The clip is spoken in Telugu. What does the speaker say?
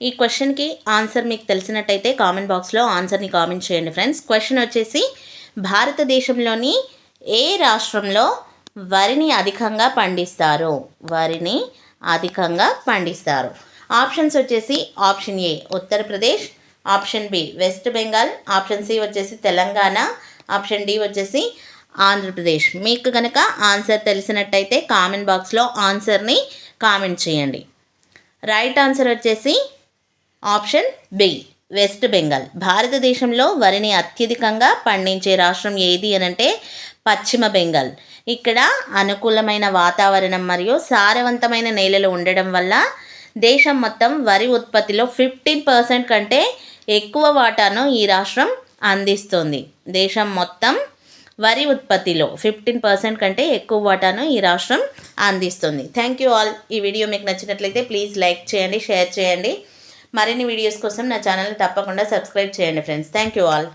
ఈ క్వశ్చన్కి ఆన్సర్ మీకు తెలిసినట్టయితే కామెంట్ బాక్స్లో ఆన్సర్ని కామెంట్ చేయండి ఫ్రెండ్స్ క్వశ్చన్ వచ్చేసి భారతదేశంలోని ఏ రాష్ట్రంలో వరిని అధికంగా పండిస్తారు? వరిని అధికంగా పండిస్తారు. ఆప్షన్స్ వచ్చేసి option A Uttar Pradesh option B West Bengal option C వచ్చేసి తెలంగాణ. ఆప్షన్ డి వచ్చేసి ఆంధ్రప్రదేశ్. మీకు కనుక ఆన్సర్ తెలిసినట్టయితే కామెంట్ బాక్స్లో ఆన్సర్ని కామెంట్ చేయండి. రైట్ ఆన్సర్ వచ్చేసి ఆప్షన్ బి వెస్ట్ బెంగాల్. భారతదేశంలో వరిని అత్యధికంగా పండించే రాష్ట్రం ఏది అనంటే పశ్చిమ బెంగాల్. ఇక్కడ అనుకూలమైన వాతావరణం మరియు సారవంతమైన నేలలు ఉండడం వల్ల దేశం మొత్తం వరి ఉత్పత్తిలో ఫిఫ్టీన్ పర్సెంట్ కంటే ఎక్కువ వాటాను ఈ రాష్ట్రం అందిస్తుంది. దేశం మొత్తం వరి ఉత్పత్తిలో ఫిఫ్టీన్ పర్సెంట్ కంటే ఎక్కువ వాటాను ఈ రాష్ట్రం అందిస్తుంది. Thank you all. ఈ వీడియో మీకు నచ్చినట్లయితే ప్లీజ్ లైక్ చేయండి షేర్ చేయండి. మరిన్ని వీడియోస్ కోసం నా ఛానల్ని తప్పకుండా సబ్స్క్రైబ్ చేయండి ఫ్రెండ్స్ థ్యాంక్ యూ ఆల్